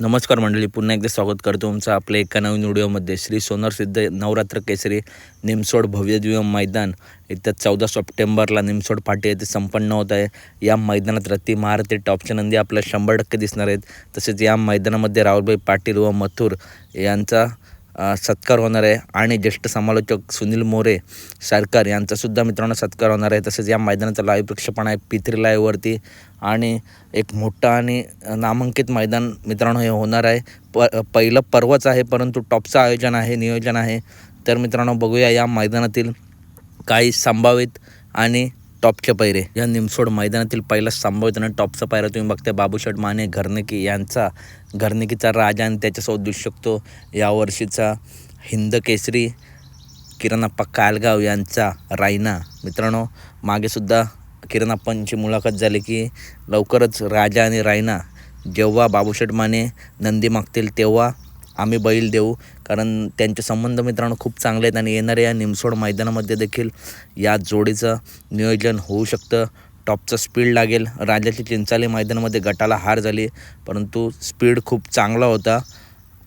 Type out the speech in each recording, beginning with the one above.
नमस्कार मंडळी पुन्हा एकदा स्वागत करतो तुमचं आपल्या एका नवीन व्हिडिओमध्ये. श्री सोनर सिद्ध नवरात्र केसरी निमसोड भव्यदिव्य मैदान. इथं चौदा सप्टेंबरला निमसोड पाटी येथे संपन्न होत आहे. या मैदानात रत्ती महारथी टॉपचे नंदी आपल्याला शंभर टक्के दिसणार आहेत. तसेच या मैदानामध्ये राहुलभाई पाटील व मथुर यांचा सत्कार होणार आहे. आणि ज्येष्ठ समालोचक सुनील मोरे सरकार यांचासुद्धा मित्रांनो सत्कार होणार आहे. तसेच या मैदानाचा लाईव्ह प्रक्षेपण आहे पित्री लाईव्हवरती आणि एक मोठं आणि नामांकित मैदान मित्रांनो हे होणार आहे. प पहिलं पर्वच आहे परंतु टॉपचं आयोजन आहे नियोजन आहे. तर मित्रांनो बघूया या मैदानातील काही संभावित आणि टॉपच्या पैरे या निमसोड मैदानातील पहिला संभावित आणि टॉपचा पायरा तुम्ही बघताय. बाबूशेठ माने घरनिकी यांचा घरनिकीचा राजा आणि त्याच्यासोबत दिसू शकतो. यावर्षीचा हिंद केसरी किरणाप्पा कालगाव यांचा रायना. मित्रांनो मागेसुद्धा किरणाप्पांची मुलाखत झाली की लवकरच राजा आणि रायना जेव्हा बाबूशेठ माने नंदी मागतील तेव्हा आम्ही बैल देऊ. कारण त्यांचे संबंध मित्रांनो खूप चांगले आहेत आणि येणाऱ्या या निमसोड मैदानामध्ये देखील या जोडीचं नियोजन होऊ शकतं. टॉपचं स्पीड लागेल. राजाची चिंचाली मैदानामध्ये गटाला हार झाली. परंतु स्पीड खूप चांगला होता.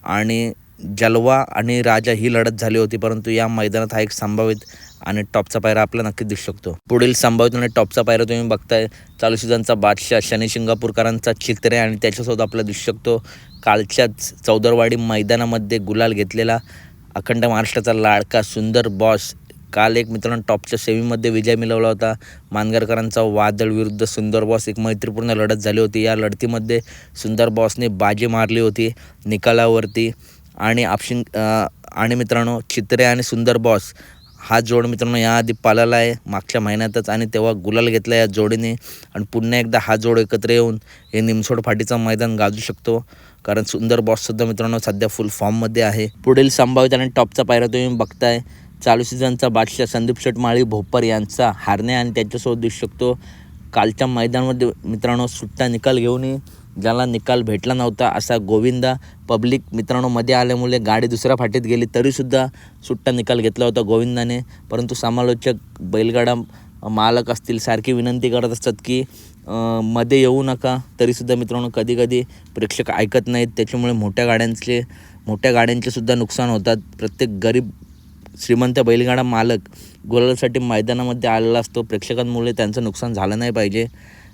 आणि जलवा आणि राजा ही लढत झाली होती. परंतु या मैदानात हा एक संभावित आणि टॉपचा पायरा आपला नक्कीच दिसू शकतो. पुढील संभावित टॉपचा पायरा तुम्ही बघताय. चालू सीझनचा बादशाह शनी शिंगापूरकरांचा चित्रे आणि त्याच्यासोबत आपल्याला दिसू शकतो कालच्याच चौदरवाडी मैदानामध्ये गुलाल घेतलेला अखंड महाराष्ट्राचा लाडका सुंदर बॉस काल एक मित्रांनो टॉपच्या सेमीमध्ये विजय मिळवला होता. मानगरकरांचा वादळ विरुद्ध सुंदर बॉस एक मैत्रीपूर्ण लढत झाली होती. या लढतीमध्ये सुंदर बॉसने बाजी मारली होती निकालावरती. आणि आपशिंग आणि मित्रांनो चित्रे आणि सुंदर बॉस हा जोड मित्रांनो याआधी पाळाला आहे मागच्या महिन्यातच. आणि तेव्हा गुलाल घेतला या जोडीने. आणि पुन्हा एकदा हा जोड एकत्र येऊन हे निमसोड फाटीचं मैदान गाजू शकतो. कारण सुंदर बॉससुद्धा मित्रांनो सध्या फुल फॉर्ममध्ये आहे. पुढील संभावित आणि टॉपचा पायरा तुम्ही बघताय. चालू सीझनचा बादशाह संदीप शेट माळी भोपर यांचा हारणे आणि त्यांच्यासोबत दिसू शकतो. कालच्या मैदानामध्ये मित्रांनो सुट्टा निकाल घेऊनही ज्याला निकाल भेटला नव्हता असा गोविंदा पब्लिक मित्रांनो मध्ये आल्यामुळे गाडी दुसऱ्या फाटीत गेली. तरीसुद्धा सुट्टा निकाल घेतला होता गोविंदाने. परंतु समालोचक बैलगाडा मालक असतील सारखी विनंती करत असतात की मध्ये येऊ नका. तरीसुद्धा मित्रांनो कधीकधी प्रेक्षक ऐकत नाहीत. त्याच्यामुळे मोठ्या गाड्यांचे मोठ्या गाड्यांचे सुद्धा नुकसान होतात. प्रत्येक गरीब श्रीमंत बैलगाडा मालक गोलासाठी मैदानामध्ये आलेला असतो. प्रेक्षकांमुळे त्यांचं नुकसान झालं नाही पाहिजे.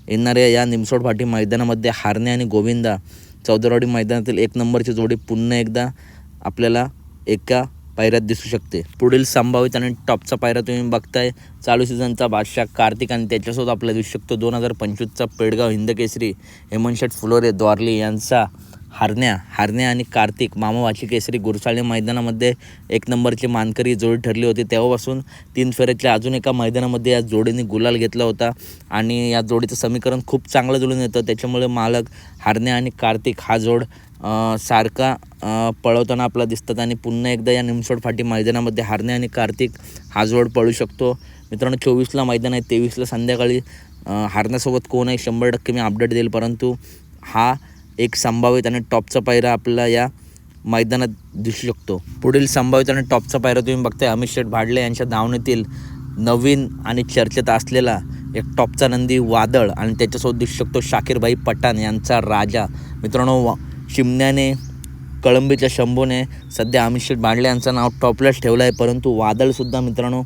येणाऱ्या या निमसोड फाटी मैदानामध्ये हारणे आणि गोविंदा चौदरवाडी मैदानातील एक नंबरची जोडी पुन्हा एकदा आपल्याला एका पायऱ्यात दिसू शकते. पुढील संभावित आणि टॉपचा पायरा तुम्ही बघताय. चालू सीझनचा बादशाह कार्तिक आणि त्याच्यासोबत आपल्याला दिसू शकतो दोन हजार पंचवीसचा पेडगाव हिंदकेसरी हेमंत शेठ फुलोरे द्वारली यांचा हारण्या हारण्या आणि कार्तिक मामावाची केसरी गुरसाळे मैदानामध्ये एक नंबरची मानकरी जोडी ठरली होती. तेव्हापासून तीन फेऱ्यातल्या अजून एका मैदानामध्ये या जोडीने गुलाल घेतला होता आणि या जोडीचं समीकरण खूप चांगलं जुळून येतं. त्याच्यामुळे मालक हारण्या आणि कार्तिक हा जोड सारखा पळवताना आपला दिसतात आणि पुन्हा एकदा या निमसोड फाटी मैदानामध्ये हारणे आणि कार्तिक हा जोड पळू शकतो. मित्रांनो चोवीसला मैदान आहे. तेवीसला संध्याकाळी हारण्यासोबत कोण आहे? शंभर टक्के मी अपडेट देईल. परंतु हा एक संभावित आणि टॉपचा पायरा आपल्याला या मैदानात दिसू शकतो. पुढील संभावित आणि टॉपचा पायरा तुम्ही बघताय अमित शेठ भाडले यांच्या धावणीतील नवीन आणि चर्चेत असलेला एक टॉपचा नंदी वादळ आणि त्याच्यासोबत दिसू शकतो शाकीरभाई पठाण यांचा राजा. मित्रांनो वा- कळंबीच्या शंभूने सध्या अमित शेठ भांडले यांचं नाव टॉपलाच ठेवलं आहे परंतु वादळसुद्धा मित्रांनो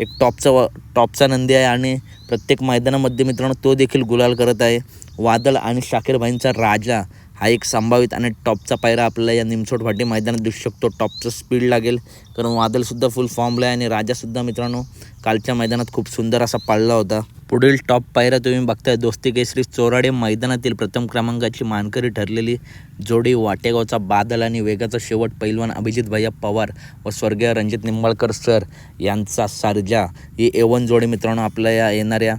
एक टॉपचा टॉपचा नंदी आहे आणि प्रत्येक मैदानामध्ये मित्रांनो तो देखील गुलाल करत आहे. वादळ आणि शाकीरभाईंचा राजा. हा एक संभावित आणि टॉपचा पायरा आपल्याला या निमसोट फाटी मैदानात दिसू शकतो. टॉपचं स्पीड लागेल. कारण वादलसुद्धा फुल फॉर्मला आहे आणि राजासुद्धा मित्रांनो कालच्या मैदानात खूप सुंदर असा पाळला होता. पुढील टॉप पायरा तुम्ही बघताय दोस्ती केसरी चोराडे मैदानातील प्रथम क्रमांकाची मानकरी ठरलेली जोडी वाटेगावचा बादल आणि वेगाचा शेवट पैलवान अभिजित भैया पवार व स्वर्गीय रणजित निंबाळकर सर यांचा सारजा. ही एवन जोडी मित्रांनो आपल्या या येणाऱ्या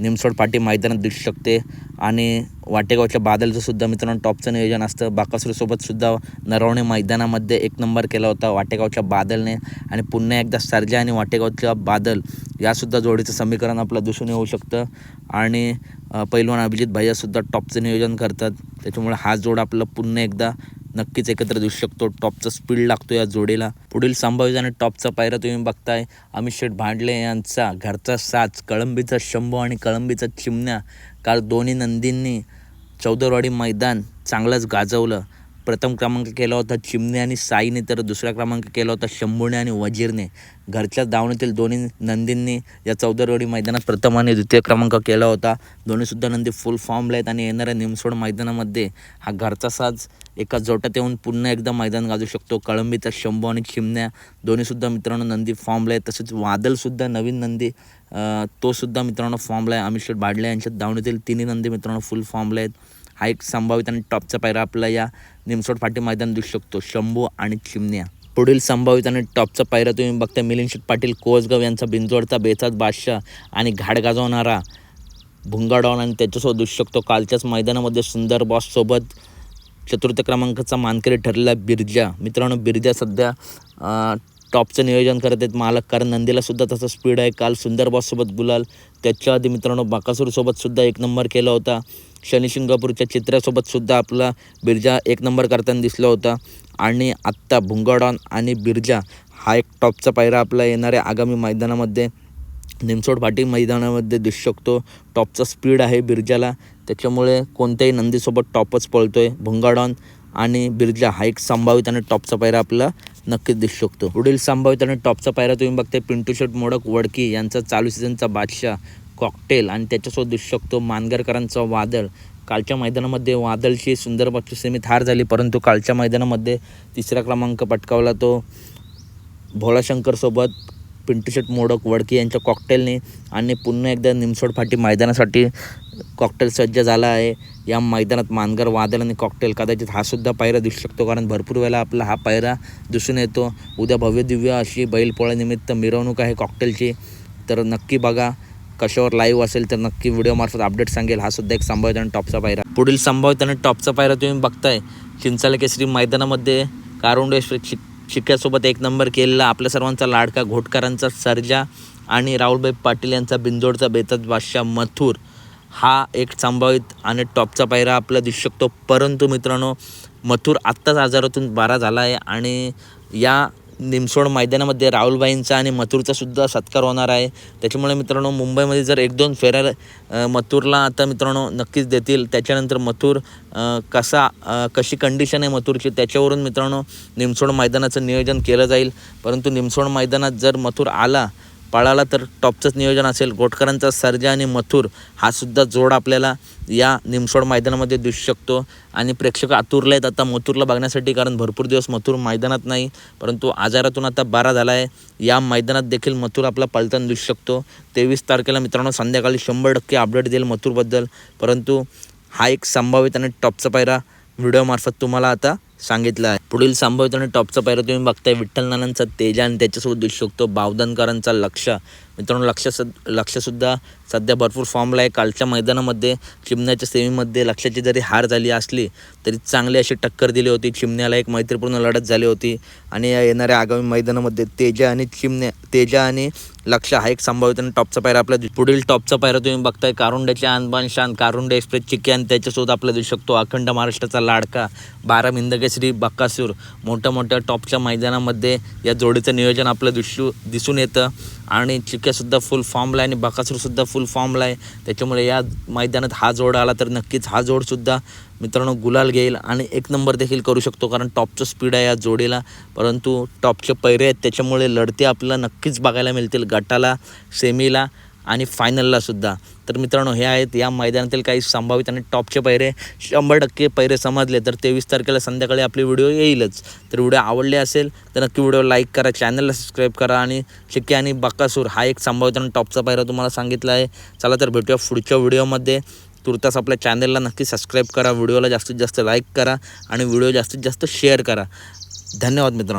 निमसोड पाटी मैदानात दिसू शकते. आणि वाटेगावच्या बादलचं सुद्धा मित्रांनो टॉपचं नियोजन असतं. बाकासूरसोबत सुद्धा नरवणे मैदानामध्ये एक नंबर केला होता वाटेगावच्या बादलने. आणि पुन्हा एकदा सर्जा आणि वाटेगावच्या बादल यासुद्धा जोडीचं समीकरण आपलं दिसून येऊ शकतं. आणि पैलवान अभिजित भैयासुद्धा टॉपचं नियोजन करतात. त्याच्यामुळे हा जोड आपलं पुन्हा एकदा नक्कीच एकत्र दिसू शकतो. टॉपचा स्पीड लागतो या जोडीला. पुढील संभाव्य आणि टॉपचा पायरा तुम्ही बघताय. अमित शेठ भांडले यांचा घरचा साच कळंबीचा शंभू आणि कळंबीचा चिमण्या. काल दोन्ही नंदींनी चौदरवाडी मैदान चांगलंच गाजवलं. प्रथम क्रमांक केला होता चिमणे आणि साईने तर दुसरा क्रमांक केला होता शंभूने आणि वजीरने. घरच्या दावणीतील दोन्ही नंदींनी या चौदरवडी मैदानात प्रथम आणि द्वितीय क्रमांक केला होता. दोन्हीसुद्धा नंदी फुल फॉर्मला आहेत आणि येणाऱ्या निमसोड मैदानामध्ये हा घरचा साज एका जोटात येऊन पुन्हा एकदा मैदान गाजू शकतो. कळंबीचा शंभू आणि चिमण्या दोन्हीसुद्धा मित्रांनो नंदी फॉर्मला आहेत. तसेच वादलसुद्धा नवीन नंदी तोसुद्धा मित्रांनो फॉर्मला आहे. अमित शेठ बाडले यांच्या दावणीतील तिन्ही नंदी मित्रांनो फुल फॉर्मला आहेत. हा एक संभावित आणि टॉपचा पायरा आपला या निमसोड फाटी मैदान दिसू शकतो. शंभू आणि चिमण्या. पुढील संभावित आणि टॉपचा पायरा तुम्ही बघता मिलिंद शेठ पाटील कोसगाव यांचा बिंजोडचा बेचाच बादशाह आणि घाट गाजवणारा भुंगाडॉन आणि त्याच्यासोबत दिसू शकतो. कालच्याच मैदानामध्ये सुंदर बॉससोबत चतुर्थ क्रमांकाचा मानकरी ठरलेला बिरजा. मित्रांनो बिरजा सध्या टॉपचं नियोजन करत आहेत. मालक कारण नंदीला सुद्धा तसं स्पीड आहे. काल सुंदर बॉससोबत गुलाल. त्याच्या आधी मित्रांनो बाकासूरसोबत सुद्धा एक नंबर केला होता. शनी शिंगापूरच्या चित्रासोबत सुद्धा आपला बिरजा एक नंबर करताना दिसला होता. आणि आत्ता भुंगाडॉन आणि बिरजा हा एक टॉपचा पायरा आपला येणाऱ्या आगामी मैदानामध्ये निमसोड पाटी मैदानामध्ये दिसू शकतो. टॉपचा स्पीड आहे बिरजाला. त्याच्यामुळे कोणत्याही नंदीसोबत टॉपच पळतो आहे भुंगाडॉन आणि बिरजा हा एक संभावित आणि टॉपचा पायरा आपला नक्कीच दिसू शकतो. पुढील संभावित आणि टॉपचा पायरा तुम्ही बघताय. पिंटू शेट मोडक वडकी यांचा चालू सीझनचा बादशाह कॉकटेल आणि त्याच्यासोबत दिसू शकतो मानगरकरांचा वादळ. कालच्या मैदानामध्ये वादळची सुंदर पक्ष सेमीत हार झाली परंतु कालच्या मैदानामध्ये तिसरा क्रमांक पटकावला तो भोळाशंकरसोबत पिंटू शेट मोडक वडके यांच्या कॉकटेलने आणि पुन्हा एकदा निमसोड फाटी मैदानासाठी कॉकटेल सज्ज झाला आहे. या मैदानात मानगर वादळ आणि कॉकटेल कदाचित हा सुद्धा पायरा दिसू शकतो कारण भरपूर वेळा आपला हा पायरा दिसून येतो. उद्या भव्य दिव्य अशी बैलपोळ्यानिमित्त मिरवणूक आहे कॉकटेलची तर नक्की बघा कशावर लाईव्ह असेल तर नक्की व्हिडिओमार्फत अपडेट सांगेल. हा सुद्धा एक संभावित आणि टॉपचा पायरा. पुढील संभावित आणि टॉपचा पायरा तुम्ही बघताय. चिंचाले केसरी मैदानामध्ये कारुंडे चिक शिक्क्यासोबत एक नंबर केलेला आपल्या सर्वांचा लाडका घोटकरांचा सर्जा आणि राहुलभाई पाटील यांचा बिंजोडचा बेताज बादशाह मथुर. हा एक संभावित आणि टॉपचा पायरा आपला दिसू शकतो. परंतु मित्रांनो मथुर आत्ताच आजारातून बारा झाला आहे आणि या निमसोड मैदानामध्ये राहुलबाईंचा आणि मथुरचा सुद्धा सत्कार होणार आहे. त्याच्यामुळे मित्रांनो मुंबईमध्ये जर एक दोन फेऱ्या मथुरला आता मित्रांनो नक्कीच देतील. त्याच्यानंतर मथुर कसा कशी कंडिशन आहे मथुरची त्याच्यावरून मित्रांनो निमसोड मैदानाचं नियोजन केलं जाईल. परंतु निमसोड मैदानात जर मथुर आला पळाला तर टॉपचंच नियोजन असेल. गोटकरांचा सर्जा आणि मथुर हा सुद्धा जोड आपल्याला या निमसोड मैदानामध्ये दिसू शकतो. आणि प्रेक्षक आतुरले आहेत आता मथुरला बघण्यासाठी कारण भरपूर दिवस मथुर मैदानात नाही परंतु आजारातून आता बारा झाला आहे या मैदानात देखील मथुर आपला पळताना दिसू शकतो. तेवीस तारखेला मित्रांनो संध्याकाळी शंभर टक्के अपडेट देईल मथुरबद्दल. परंतु हा एक संभावित आणि टॉपचा पायरा. व्हिडिओमार्फत तुम्हाला आता सांगितलं आहे. पुढील संभावित आणि टॉपचा पायरा तुम्ही बघताय. विठ्ठल नानांचा तेजा आणि त्याच्यासोबत दिसू शकतो बावधनकरांचा लक्ष. मित्रांनो लक्ष सद लक्षसुद्धा सध्या भरपूर फॉर्मला आहे. कालच्या मैदानामध्ये चिमण्याच्या सेमीमध्ये लक्षाची जरी हार झाली असली तरी चांगली अशी टक्कर दिली होती. चिमण्याला एक मैत्रीपूर्ण लढत झाली होती. आणि या येणाऱ्या आगामी मैदानामध्ये तेजा आणि चिमण्या तेजा आणि लक्ष हा एक संभावित आणि टॉपचा पायरा आपला पुढील टॉपचा पायरा तुम्ही बघताय. कारुंड्याचे आणबान शान कारुंडे एक्सप्रेस चिक्की आणि त्याच्यासोबत आपला देऊ शकतो अखंड महाराष्ट्राचा लाडका बारा मिंदकेसरी बक्कासूर. मोठ्या मोठ्या टॉपच्या मैदानामध्ये या जोडीचं नियोजन आपलं दिसू दिसून येतं. आणि चिक्यासुद्धा फुल फॉर्मला आहे आणि बकासूरसुद्धा फुल फॉर्मला आहे. त्याच्यामुळे या मैदानात हा जोड आला तर नक्कीच हा जोडसुद्धा मित्रांनो गुलाल घेईल आणि एक नंबर देखील करू शकतो कारण टॉपचं स्पीड आहे या जोडीला. परंतु टॉपचे पैरे आहेत त्याच्यामुळे लढते आपल्याला नक्कीच बघायला मिळतील गटाला सेमीला आणि फायनललासुद्धा तर मित्रांनो हे आहेत या मैदानातील काही संभावित आणि टॉपचे पैरे. शंभर टक्के पैरे समजले तर तेवीस तारखेला संध्याकाळी आपली व्हिडिओ येईलच. तर व्हिडिओ आवडले असेल तर नक्की व्हिडिओ लाईक करा चॅनलला सबस्क्राईब करा आणि चिक्की आणि बक्कासूर हा एक संभावित आणि टॉपचा पैरा तुम्हाला सांगितला आहे. चला तर भेटूया पुढच्या व्हिडिओमध्ये. तुर्तास आपल्या चॅनलला नक्की सबस्क्राईब करा व्हिडिओला जास्तीत जास्त लाईक करा आणि व्हिडिओ जास्तीत जास्त शेअर करा. धन्यवाद मित्रांनो.